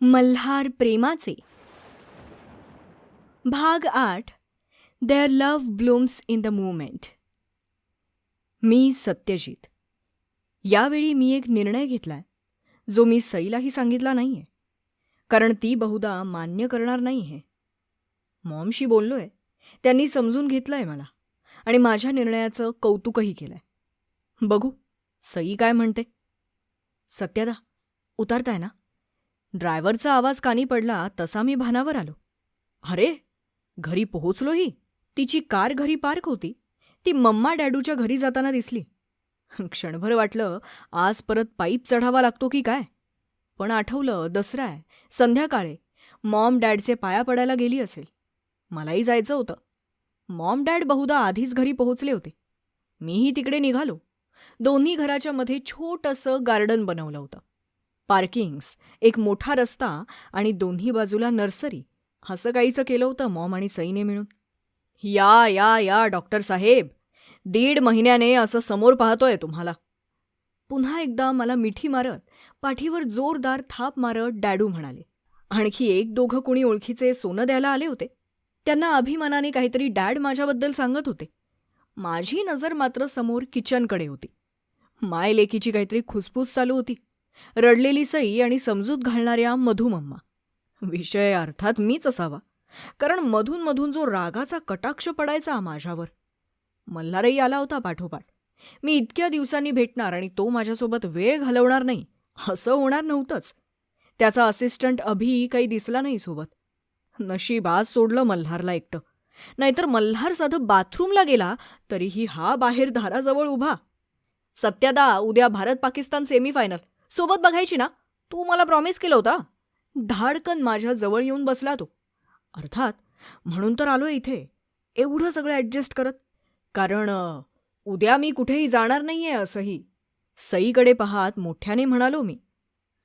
मल्हार प्रेमाचे. भाग आठ there love blooms in the movement मी सत्यजित. यावेळी मी एक निर्णय घेतलाय जो मी सईलाही सांगितला नाहीये कारण ती बहुधा मान्य करणार नाहीये. मॉमशी बोललोय त्यांनी समजून घेतलंय मला आणि माझ्या निर्णयाचं कौतुकही केलंय. बघू सई काय म्हणते. सत्यदा उतरताय ना? ड्रायव्हरचा आवाज कानी पडला तसा मी भानावर आलो. अरे घरी पोहोचलोही तिची कार घरी पार्क होती. ती मम्मा डॅडूच्या घरी जाताना दिसली. क्षणभर वाटलं आज परत पाईप चढावा लागतो की काय? पण आठवलं दसरा आहे संध्याकाळे मॉम डॅडचे पाया पडायला गेली असेल. मलाही जायचं होतं. मॉम डॅड बहुधा आधीच घरी पोहोचले होते. मीही तिकडे निघालो. दोन्ही घराच्या मध्ये छोटंसं गार्डन बनवलं होतं. पार्किंग्स एक मोठा रस्ता आणि दोन्ही बाजूला नर्सरी. असं काहीचं केलं होतं मॉम आणि सईने मिळून. या या या डॉक्टर साहेब. दीड महिन्याने असं समोर पाहतोय तुम्हाला. पुन्हा एकदा मला मिठी मारत पाठीवर जोरदार थाप मारत डॅडू म्हणाले. आणखी एक दोघं कुणी ओळखीचे सोनं द्यायला आले होते. त्यांना अभिमानाने काहीतरी डॅड माझ्याबद्दल सांगत होते. माझी नजर मात्र समोर किचनकडे होती. माय लेकीची काहीतरी खुसफूस चालू होती. रडलेली सई आणि समजूत घालणाऱ्या मधुमम्मा. विषय अर्थात मीच असावा. कारण मधून मधून जो रागाचा कटाक्ष पडायचा माझ्यावर. मल्हारही आला होता पाठोपाठ. मी इतक्या दिवसांनी भेटणार आणि तो माझ्यासोबत वेळ घालवणार नाही असं होणार नव्हतंच. त्याचा असिस्टंट अभि काही दिसला नाही सोबत. नशीब आज सोडलं मल्हारला एकटं. नाहीतर मल्हार साधं बाथरूमला गेला तरीही हा बाहेर धाराजवळ उभा. सत्यादा उद्या भारत पाकिस्तान सेमीफायनल सोबत बघायची ना तू मला प्रॉमिस केलं होता. धाडकन माझ्या जवळ येऊन बसला तो. अर्थात म्हणून तर आलो इथे. एवढं सगळं ॲडजस्ट करत. कारण उद्या मी कुठेही जाणार नाहीये असंही. सईकडे पाहात मोठ्याने म्हणालो मी.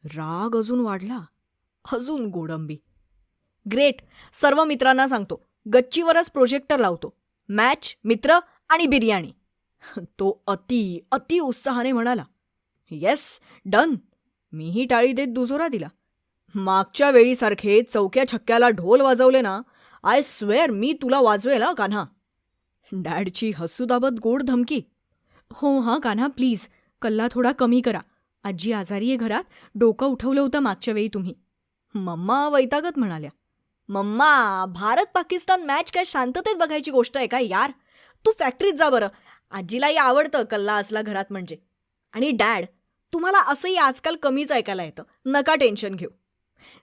राग अजून वाढला. अजून गोडंबी. ग्रेट सर्व मित्रांना सांगतो. गच्चीवरच प्रोजेक्टर लावतो. मॅच मित्र आणि बिर्याणी. तो अति अति उत्साहाने म्हणाला. येस डन मीही टाळी देत दुजोरा दिला. मागच्या वेळीसारखे चौक्या छक्क्याला ढोल वाजवले ना आय स्वेअर मी तुला वाजवेल हा कान्हा. डॅडची हसूदाबत गोड धमकी. हो हां कान्हा प्लीज कल्ला थोडा कमी करा. आजी आजारी आहे घरात डोकं उठवलं होतं मागच्या वेळी तुम्ही. मम्मा वैतागत म्हणाल्या. मम्मा भारत पाकिस्तान मॅच काय शांततेत बघायची गोष्ट आहे का यार? तू फॅक्टरीत जा बरं. आजीलाही आवडतं कल्ला असला घरात म्हणजे. आणि डॅड तुम्हाला असंही आजकाल कमीच ऐकायला येतं. नका टेन्शन घेऊ.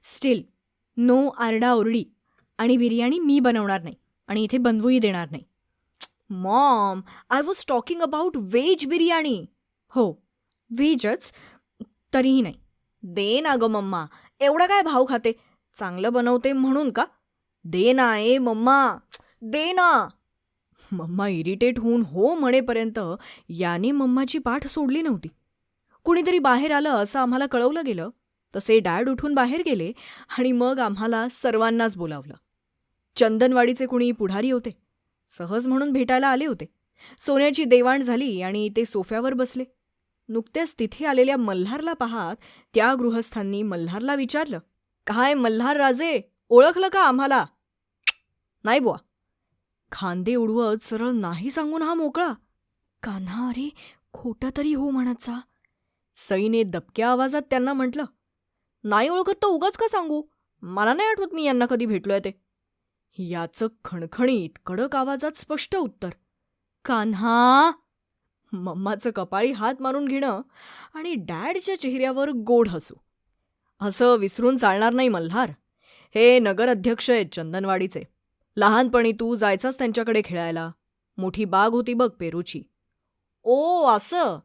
स्टील नो आरडाओरडी आणि बिर्याणी मी बनवणार नाही आणि इथे बनवूही देणार नाही. Mom I was talking about veg biryani. हो व्हेजच तरीही नाही. दे ना गं मम्मा एवढा काय भाव खाते? चांगलं बनवते म्हणून का? दे ना ए मम्मा दे ना. मम्मा इरिटेट होऊन हो म्हणेपर्यंत याने मम्माची पाठ सोडली नव्हती. कुणीतरी बाहेर आलं असं आम्हाला कळवलं गेलं. तसे डॅड उठून बाहेर गेले आणि मग आम्हाला सर्वांनाच बोलावलं. चंदनवाडीचे कुणी पुढारी होते. सहज म्हणून भेटायला आले होते. सोन्याची देवाण झाली आणि ते सोफ्यावर बसले. नुकत्याच तिथे आलेल्या मल्हारला पाहात त्या गृहस्थांनी मल्हारला विचारलं काय मल्हार राजे ओळखलं का आम्हाला? नाही बुवा. खांदे उडवत सरळ नाही सांगून हा मोकळा. कान्हा अरे खोटं तरी हो म्हणतचा सईने दबक्या आवाजात त्यांना म्हटलं नाही ओळखत तर उगाच का सांगू? मला नाही आठवत मी यांना कधी भेटलोय ते. याचं खणखणीत कडक आवाजात स्पष्ट उत्तर कान्हा. मम्माचं कपाळी हात मारून घेणं आणि डॅडच्या चेहऱ्यावर गोड हसू. असं विसरून चालणार नाही मल्हार. हे नगर अध्यक्ष आहेत चंदनवाडीचे. लहानपणी तू जायचास त्यांच्याकडे खेळायला. मोठी बाग होती बघ पेरूची. ओ असं.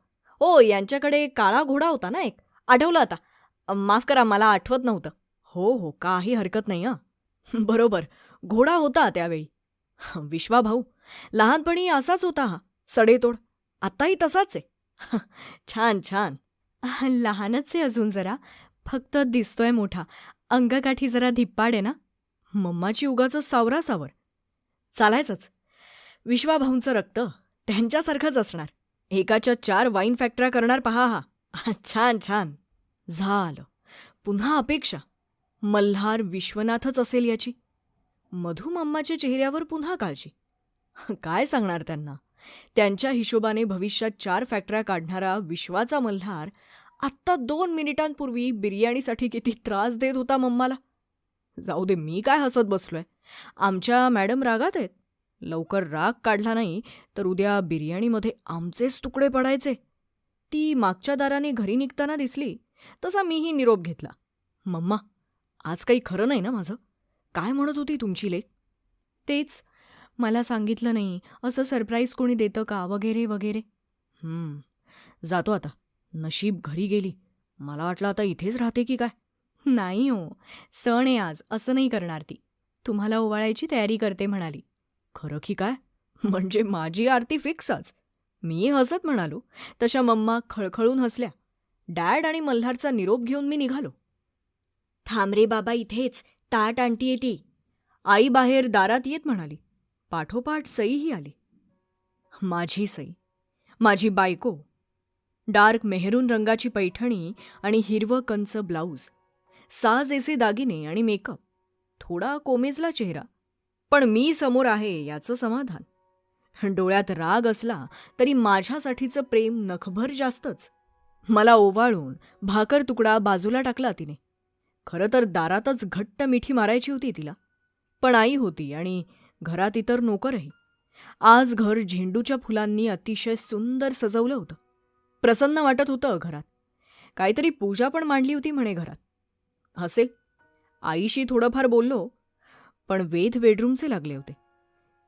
ओ यांच्याकडे काळा घोडा होता ना एक. आठवलं आता. माफ करा मला आठवत नव्हतं. हो हो काही हरकत नाही हां. बरोबर. घोडा होता त्यावेळी. विश्वा भाऊ लहानपणी असाच होता हा सडेतोड. आत्ताही तसाच आहे. छान छान. लहानच आहे अजून जरा. फक्त दिसतोय मोठा. अंगकाठी जरा धिप्पाड आहे ना. मम्माची उगाच सावरा सावर चालायचंच. विश्वाभाऊंचं रक्त त्यांच्यासारखंच असणार. एकाच्या चार वाईन फॅक्टऱ्या करणार पहा हा. छान छान. झालं. पुन्हा अपेक्षा. मल्हार विश्वनाथच असेल याची. मधुमम्माच्या चेहऱ्यावर पुन्हा काळजी. काय सांगणार त्यांना? त्यांच्या हिशोबाने भविष्यात चार फॅक्टऱ्या काढणारा विश्वाचा मल्हार आत्ता दोन मिनिटांपूर्वी बिर्याणीसाठी किती त्रास देत होता मम्माला. जाऊ दे मी काय हसत बसलोय. आमच्या मॅडम रागात आहेत. लवकर राग काढला नाही तर उद्या बिर्याणीमध्ये आमचेच तुकडे पडायचे. ती मागच्या दाराने घरी निघताना दिसली. तसा मीही निरोप घेतला. मम्मा आज काही खरं नाही ना माझं? काय म्हणत होती तुमची लेख तेच मला सांगितलं नाही असं सरप्राईज कोणी देतं का वगैरे वगैरे. जातो आता. नशीब घरी गेली. मला वाटलं आता इथेच राहते की काय? नाही हो सण आहे आज असं नाही करणार ती. तुम्हाला ओवाळायची तयारी करते म्हणाली. खरं की काय? म्हणजे माझी आरती फिक्सच मी हसत म्हणालो तशा मम्मा खळखळून हसल्या. डॅड आणि मल्हारचा निरोप घेऊन मी निघालो. थांब रे बाबा इथेच. ताट आणतीये ती आई बाहेर दारात येत म्हणाली. पाठोपाठ सईही आली. माझी सई. माझी बायको. डार्क मेहरून रंगाची पैठणी आणि हिरवं कंच ब्लाऊज. साज एसे दागिने आणि मेकअप. थोडा कोमेजला चेहरा. पण मी समोर आहे याचं समाधान. डोळ्यात राग असला तरी माझ्यासाठीचं प्रेम नखभर जास्तच. मला ओवाळून भाकर तुकडा बाजूला टाकला तिने. खरं तर दारातच घट्ट मिठी मारायची होती तिला. पण आई होती आणि घरात इतर नोकरही. आज घर झेंडूच्या फुलांनी अतिशय सुंदर सजवलं होतं. प्रसन्न वाटत होतं घरात. काहीतरी पूजा पण मांडली होती म्हणे घरात. असेल आईशी थोडंफार बोललो पण वेध बेडरूमचे लागले होते.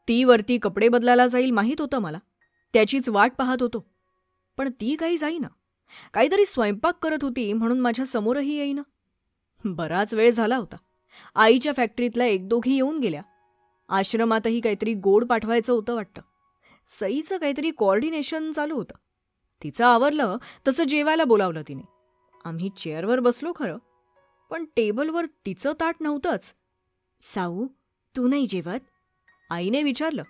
ती वरती कपडे बदलायला जाईल माहीत होतं मला. त्याचीच वाट पाहत होतो. पण ती काही जाईना. काहीतरी स्वयंपाक करत होती म्हणून माझ्या समोरही येईना. बराच वेळ झाला होता. आईच्या फॅक्टरीतल्या एक दोघी येऊन गेल्या. आश्रमातही काहीतरी गोड पाठवायचं होतं वाटतं. सईचं काहीतरी कॉर्डिनेशन चालू होतं. तिचं आवरलं तसं जेवायला बोलावलं तिने. आम्ही चेअरवर बसलो खरं. पण टेबलवर तिचं ताट नव्हतंच. साऊ तू नाही जेवत? आईने विचारलं.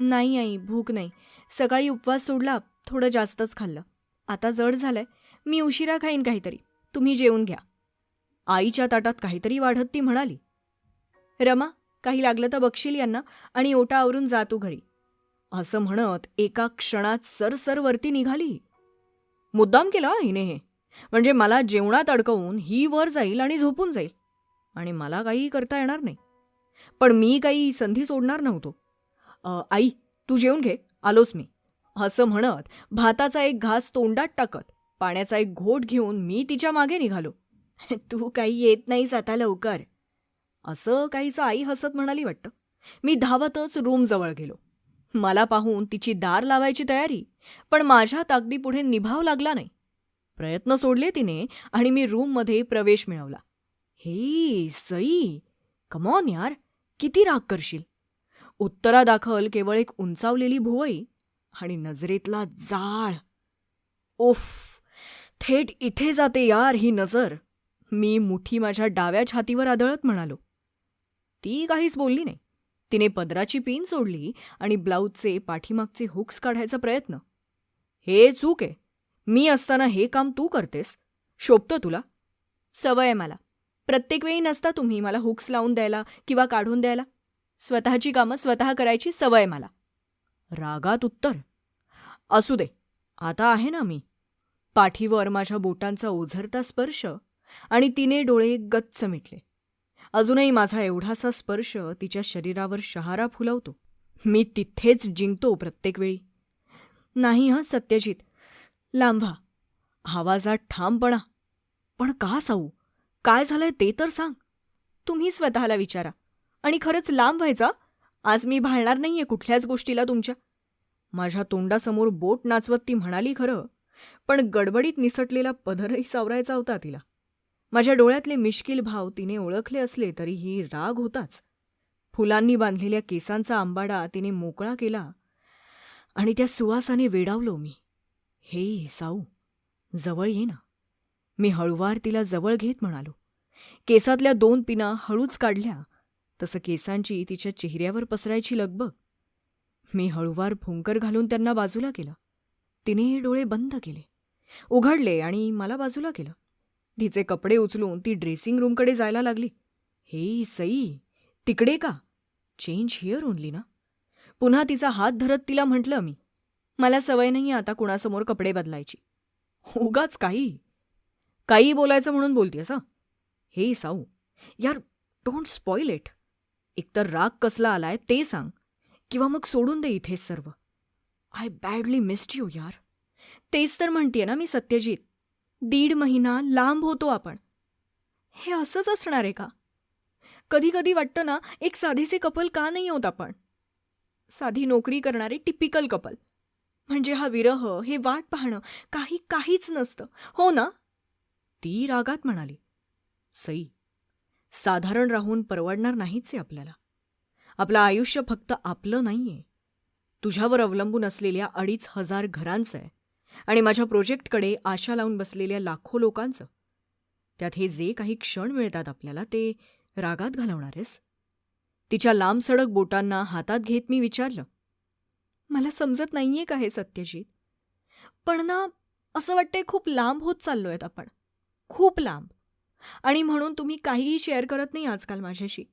नाही आई भूक नाही. सकाळी उपवास सोडला थोडं जास्तच खाल्लं. आता जड झालंय. मी उशिरा खाईन काहीतरी. तुम्ही जेवून घ्या. आईच्या ताटात काहीतरी वाढत ती म्हणाली. रमा काही लागलं तर बघशील यांना आणि ओटा आवरून जा तू घरी. असं म्हणत एका क्षणात सरसर वरती निघाली. मुद्दाम केला हिने हे. म्हणजे मला जेवणात अडकवून ही वर जाईल आणि झोपून जाईल. आणि मला काही करता येणार नाही. पण मी काही संधी सोडणार नव्हतो. आई तू जेवून घे. आलोच मी. असं म्हणत भाताचा एक घास तोंडात टाकत पाण्याचा एक घोट घेऊन मी तिच्यामागे निघालो. तू काही येत नाहीस आता लवकर. असं काहीचं आई हसत म्हणाली वाटतं. मी धावतच रूमजवळ गेलो. मला पाहून तिची दार लावायची तयारी पण माझ्या ताकदीपुढे निभाव लागला नाही. प्रयत्न सोडले तिने आणि मी रूममध्ये प्रवेश मिळवला. हे सई कमॉन यार किती राग करशील. उत्तरादाखल केवळ एक उंचावलेली भुवई आणि नजरेतला जाळ. ओफ थेट इथे जाते यार ही नजर. मी मुठी माझ्या डाव्या छातीवर आदळत म्हणालो. ती काहीच बोलली नाही. तिने पदराची पिन सोडली आणि ब्लाऊजचे पाठीमागचे हुक्स काढायचा प्रयत्न. हे चूक आहे. मी असताना हे काम तू करतेस. शोभतं तुला. सवय आहे मला. प्रत्येक वेळी नसता तुम्ही मला हुक्स लावून द्यायला किंवा काढून द्यायला. स्वतःची कामं स्वतः करायची सवय मला. रागात उत्तर. असू दे. आता आहे ना मी. पाठीवर माझ्या बोटांचा ओझरता स्पर्श आणि तिने डोळे गच्च मिटले. अजूनही माझा एवढासा स्पर्श तिच्या शरीरावर शहारा फुलवतो. मी तिथेच जिंकतो प्रत्येक वेळी. नाही हं सत्यजित. लांबा. आवाजात ठामपणा. पण का साऊ? काय झालंय ते तर सांग. तुम्ही स्वतःला विचारा. आणि खरंच लांब व्हायचा आज मी भाळणार नाहीये कुठल्याच गोष्टीला तुमच्या. माझ्या तोंडासमोर बोट नाचवत ती म्हणाली खरं पण गडबडीत निसटलेला पदरही सावरायचा होता तिला. माझ्या डोळ्यातले मिश्किल भाव तिने ओळखले असले तरीही राग होताच. फुलांनी बांधलेल्या केसांचा आंबाडा तिने मोकळा केला आणि त्या सुवासाने वेडावलो मी. हे साऊ जवळ ये ना. मी हळुवार तिला जवळ घेत म्हणालो. केसातल्या दोन पिना हळूच काढल्या. तसं केसांची तिच्या चेहऱ्यावर पसरायची लगबग. मी हळुवार भुंकर घालून त्यांना बाजूला केलं. तिने डोळे बंद केले. उघडले आणि मला बाजूला केलं. तिचे कपडे उचलून ती ड्रेसिंग रूमकडे जायला लागली. हे सई तिकडे का? चेंज हिअर ओनली ना? पुन्हा तिचा हात धरत तिला म्हटलं मी. मला सवय नाही आता कुणासमोर कपडे बदलायची. उगाच काही. काही बोलायचं म्हणून बोलतेस हा? हे साऊ यार डोंट स्पॉइल इट एकतर राग कसला आलाय ते सांग किंवा मग सोडून दे इथेच सर्व. आय बॅडली मिस्ड यू यार. तेच तर म्हणतेय ना मी सत्यजित. दीड महिना लांब होतो आपण. हे असंच असणार आहे का? कधी कधी वाटतं ना एक साधीसे कपल का नाही होत आपण? साधी नोकरी करणारे टिपिकल कपल. म्हणजे हा विरह हे वाट पाहणं काही काहीच नसतं. हो ना? ती रागात म्हणाली सई साधारण राहून परवडणार नाहीच आहे आपल्याला. आपलं आयुष्य फक्त आपलं नाहीये. तुझ्यावर अवलंबून असलेल्या अडीच हजार घरांचं आहे आणि माझ्या प्रोजेक्टकडे आशा लावून बसलेल्या लाखो लोकांचं. त्यात हे जे काही क्षण मिळतात आपल्याला ते रागात घालवणारेस तिच्या लांबसडक बोटांना हातात घेत मी विचारलं मला समजत नाहीये का हे सत्यजित? पण ना असं वाटतंय खूप लांब होत चाललोयत आपण. खूप लांब. आणि म्हणून तुम्ही काहीही शेअर करत नाही आजकाल माझ्याशी.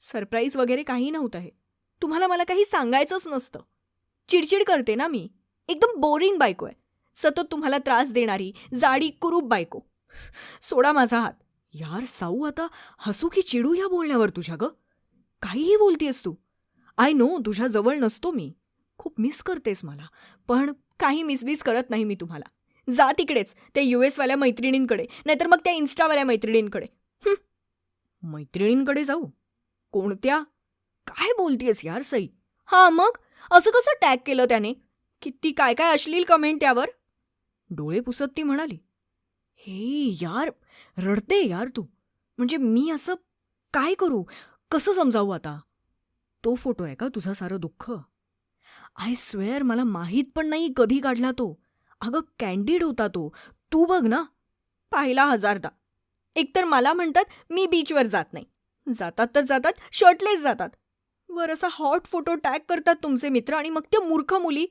सरप्राईज वगैरे काही नव्हतं हे. तुम्हाला मला काही सांगायचंच नसतं. चिडचिड करते ना मी. एकदम बोरिंग बायको आहे. सतत तुम्हाला त्रास देणारी जाडी कुरूप बायको. सोडा माझा हात. यार साऊ आता हसू की चिडू या बोलण्यावर तुझ्या ग? काहीही बोलतेस तू. आय नो तुझ्या जवळ नसतो मी. खूप मिस करतेस मला. पण काही मिसमिस करत नाही मी तुम्हाला. जा तिकडेच त्या यू एसवाल्या मैत्रिणींकडे नाहीतर मग त्या इन्स्टावाल्या मैत्रिणींकडे. मैत्रिणींकडे जाऊ? कोणत्या? काय बोलतेस यार सई? हां मग? असं कसं टॅग केलं त्याने? किती काय काय अश्लील कमेंट त्यावर? डोळे पुसत ती म्हणाली हे यार रडते यार तू. म्हणजे मी असं काय करू? कसं समजावू आता? तो फोटो आहे का तुझं सारं दुःख? आय स्वेअर मला माहीत पण नाही कधी काढला तो. अगं कॅन्डिड होता तो. तू बघ ना. पाहिला हजारदा. एकतर मला म्हणतात मी बीचवर जात नाही. जातात तर जातात शर्टलेस जातात. वर असा हॉट फोटो टॅग करतात तुमचे मित्र आणि मग त्या मूर्ख मुली.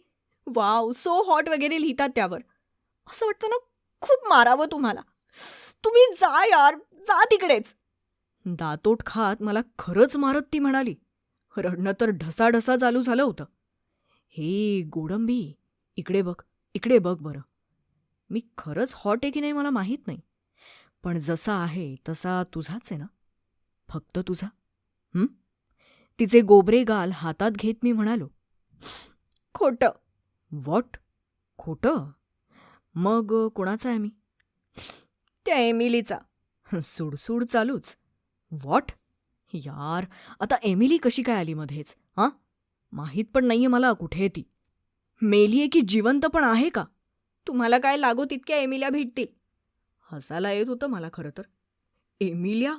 वाव सो हॉट वगैरे लिहितात त्यावर. असं वाटतं ना खूप मारावं तुम्हाला. तुम्ही जा यार जा तिकडेच. दातोट खात मला खरंच मारत ती म्हणाली. रडणं तर ढसाढसा चालू झालं होतं. हे गोडंबी इकडे बघ. इकडे बघ बरं. मी खरंच हॉट आहे की नाही मला माहीत नाही. पण जसा आहे तसा तुझाच आहे ना? फक्त तुझा. हं? तिचे गोबरे गाल हातात घेत मी म्हणालो. खोटं. वॉट खोटं? मग कोणाचा आहे मी? त्या एमिलीचा. सुडसूड चालूच. वॉट यार आता एमिली कशी काय आली मध्येच हां? माहीत पण नाहीये मला कुठे आहे ती. मेली आहे की जिवंत पण आहे का? तुम्हाला काय लागो तितक्या एमिल्या भेटतील. हसायला येत होतं मला खरं तर. एमिल्या?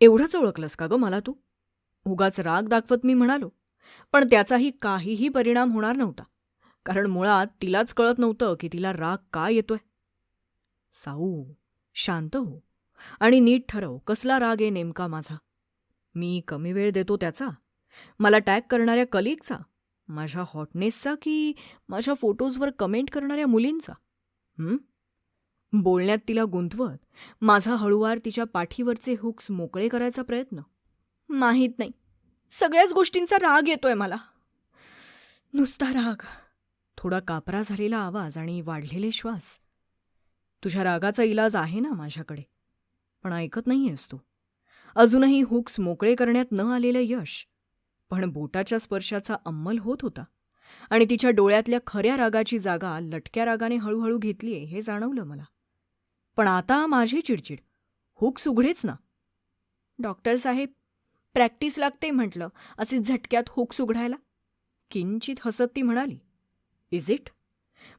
एवढंच ओळखलंस का गं मला तू? उगाच राग दाखवत मी म्हणालो पण त्याचाही काहीही परिणाम होणार नव्हता. कारण मुळात तिलाच कळत नव्हतं की तिला राग का येतोय. साऊ शांत हो आणि नीट ठरव कसला राग आहे नेमका माझा. मी कमी वेळ देतो त्याचा. मला टॅग करणाऱ्या कलिगचा. माझ्या हॉटनेसचा की माझ्या फोटोजवर कमेंट करणाऱ्या मुलींचा? बोलण्यात तिला गुंतवत माझा हळूवार तिच्या पाठीवरचे हुक्स मोकळे करायचा प्रयत्न? माहीत नाही. सगळ्याच गोष्टींचा राग येतोय मला. नुसता राग. थोडा कापरा झालेला आवाज आणि वाढलेले श्वास. तुझ्या रागाचा इलाज आहे ना माझ्याकडे. पण ऐकत नाहीयेस तू. अजूनही हुक्स मोकळे करण्यात न आलेलं यश पण बोटाच्या स्पर्शाचा अंमल होत होता. आणि तिच्या डोळ्यातल्या खऱ्या रागाची जागा लटक्या रागाने हळूहळू घेतलीये हे जाणवलं मला. पण आता माझी चिडचिड. हुक सुघडेच ना. डॉक्टर साहेब प्रॅक्टिस लागते म्हटलं असे झटक्यात हुक सुघडायला. किंचित हसत ती म्हणाली इज इट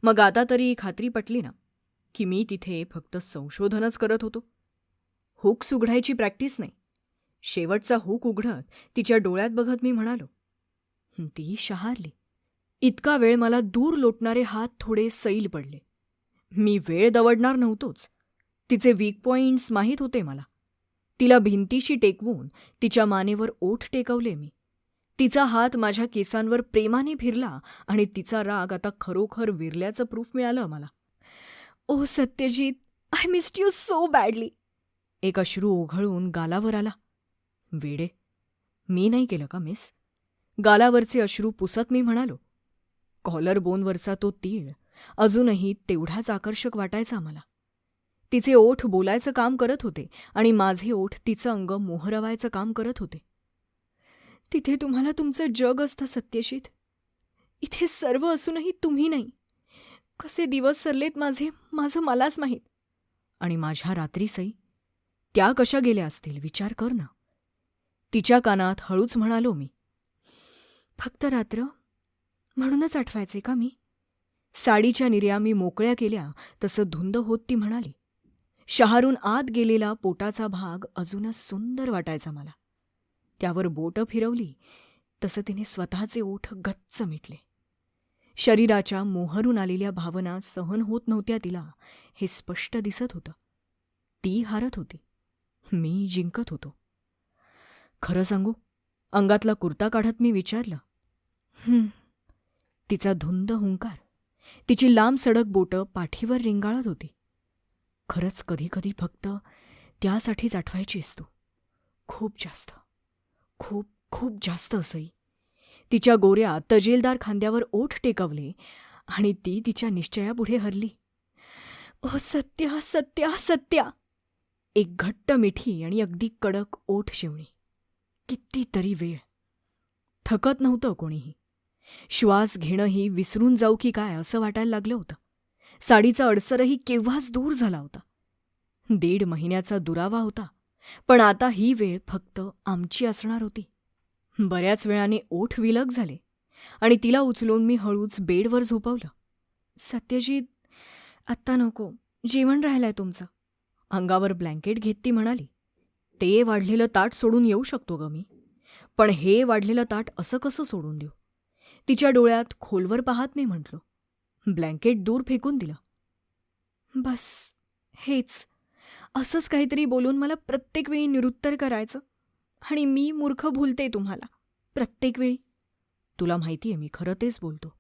मग आता तरी खात्री पटली ना की मी तिथे फक्त संशोधनच करत होतो. हुक सुघडायची प्रॅक्टिस नाही. शेवटचा हुक उघडत तिच्या डोळ्यात बघत मी म्हणालो ती शहारली. इतका वेळ मला दूर लोटणारे हात थोडे सैल पडले. मी वेळ दवडणार नव्हतोच. तिचे वीक पॉइंट्स माहीत होते मला. तिला भिंतीशी टेकवून तिच्या मानेवर ओठ टेकवले मी. तिचा हात माझ्या केसांवर प्रेमाने फिरला आणि तिचा राग आता खरोखर विरल्याचं प्रूफ मिळालं मला. ओ Satyajit I missed you so badly एक अश्रू ओघळून गालावर आला. वेडे. मी नाही केलं का मिस? गालावरचे अश्रू पुसत मी म्हणालो. कॉलर बोनवरचा तो तीळ. अजूनही तेवढाच आकर्षक वाटायचा मला. तिचे ओठ बोलायचं काम करत होते आणि माझे ओठ तिचं अंग मोहरवायचं काम करत होते. तिथे तुम्हाला तुमचं जग असतं सत्यशीत. इथे सर्व असूनही तुम्ही नाही. कसे दिवस सरलेत माझे माझं मलाच माहीत. आणि माझ्या रात्री सई त्या कशा गेल्या असतील विचार कर ना. तिच्या कानात हळूच म्हणालो मी. फक्त रात्र? म्हणूनच आठवायचे का मी? साडीच्या निर्या मी मोकळ्या केल्या तसं धुंद होत ती म्हणाली. शहारून आत गेलेला पोटाचा भाग अजूनच सुंदर वाटायचा मला. त्यावर बोटं फिरवली तसं तिने स्वतःचे ओठ गच्च मिटले. शरीराच्या मोहरून आलेल्या भावना सहन होत नव्हत्या तिला हे स्पष्ट दिसत होतं. ती हारत होती. मी जिंकत होतो. खरं सांगू? अंगातला कुर्ता काढत मी विचारलं. तिचा धुंद हुंकार. तिची लांब सडक बोटं पाठीवर रिंगाळत होती. खरंच कधी कधी फक्त त्यासाठीच आठवायचीस तू खूप जास्त. खूप खूप जास्त असई तिच्या गोऱ्या तजेलदार खांद्यावर ओठ टेकवले आणि ती तिच्या निश्चयापुढे हरली. ओ सत्या सत्या सत्या! एक घट्ट मिठी आणि अगदी कडक ओठ शिवणी. कितीतरी वेळ. थकत नव्हतं कोणीही. श्वास घेणंही विसरून जाऊ की काय असं वाटायला लागलं होतं. साडीचा अडसरही केव्हाच दूर झाला होता. दीड महिन्याचा दुरावा होता पण आता ही वेळ फक्त आमची असणार होती. बऱ्याच वेळाने ओठ विलग झाले आणि तिला उचलून मी हळूच बेडवर झोपवलं. सत्यजित आत्ता नको जेवण राहिलंय तुमचं. अंगावर ब्लँकेट घेत ती म्हणाली. ते वाढलेलं ताट सोडून येऊ शकतो ग मी. पण हे वाढलेलं ताट असं कसं सोडून देऊ? तिच्या डोळ्यात खोलवर पाहत मी म्हटलो. ब्लँकेट दूर फेकून दिलं. बस हेच. असंच काहीतरी बोलून मला प्रत्येक वेळी निरुत्तर करायचं. आणि मी मूर्ख भुलते तुम्हाला. प्रत्येक वेळी. तुला माहिती आहे मी खरं तेच बोलतो.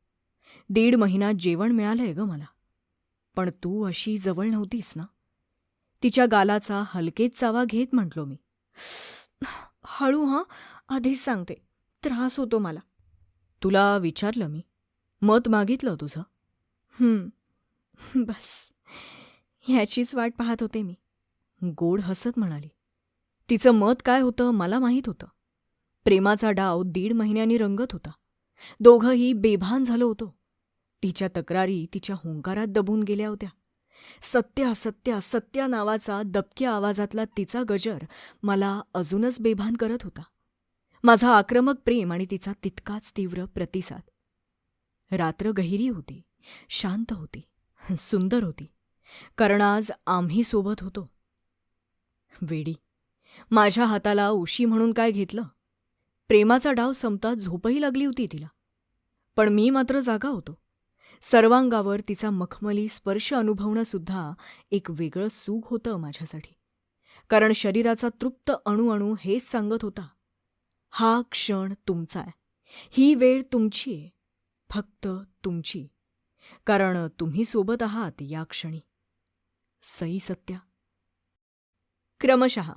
दीड महिना जेवण मिळालंय ग मला. पण तू अशी जवळ नव्हतीस ना? तिच्या गालाचा हलकेच चावा घेत म्हटलो मी. हळू हां. आधीच सांगते. त्रास होतो मला. तुला विचारलं मी. मत मागितलं तुझं. बस. ह्याचीच वाट पाहत होते मी. गोड हसत म्हणाली. तिचं मत काय होतं मला माहीत होतं. प्रेमाचा डाव दीड महिन्यांनी रंगत होता. दोघंही बेभान झालो होतो. तिच्या तक्रारी तिच्या हुंकारात दबून गेल्या होत्या. सत्या सत्या सत्या नावाचा दबक्या आवाजातला तिचा गजर मला अजूनच बेभान करत होता. माझा आक्रमक प्रेम आणि तिचा तितकाच तीव्र प्रतिसाद. रात्र गहिरी होती शांत होती सुंदर होती कारण आज आम्ही सोबत होतो. वेडी माझ्या हाताला उशी म्हणून काय घेतलं? प्रेमाचा डाव संपता झोपही लागली होती तिला. पण मी मात्र जागा होतो. सर्वांगावर तिचा मखमली स्पर्श अनुभवणं सुद्धा एक वेगळं सुख होतं माझ्यासाठी. कारण शरीराचा तृप्त अणूअणू हेच सांगत होता हा क्षण तुमचा आहे. ही वेळ तुमची आहे. फक्त तुमची. कारण तुम्ही सोबत आहात या क्षणी. सई सत्या. क्रमशः